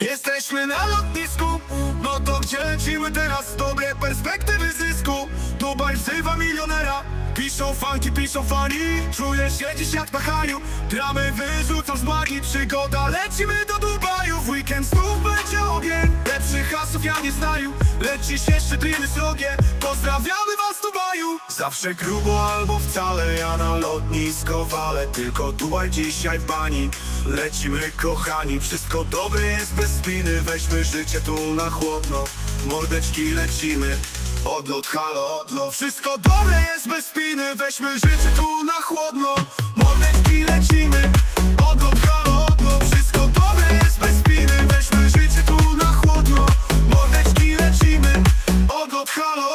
Jesteśmy na lotnisku, no to gdzie lecimy teraz? Dobre perspektywy zysku. Dubaj wzywa milionera. Piszą fanki, piszą fani. Czuję się dziś jak na haju Dramy wyrzucą z magii Przygoda, lecimy do Dubaju. W weekend znów będzie ogień. Lepszych hasów ja nie znają. Lecz dziś jeszcze driny srogie. Pozdrawiamy Zawsze grubo albo wcale Ja na lotnisko walę. Tylko Dubaj dzisiaj w bani Lecimy kochani. Wszystko dobre jest bez spiny Weźmy życie tu na chłodno. Mordeczki lecimy Odlot, halo, odlot. Wszystko dobre jest bez spiny Weźmy życie tu na chłodno. Mordeczki lecimy Odlot, halo, odlot. Wszystko dobre jest bez spiny Weźmy życie tu na chłodno. Mordeczki lecimy Odlot, halo,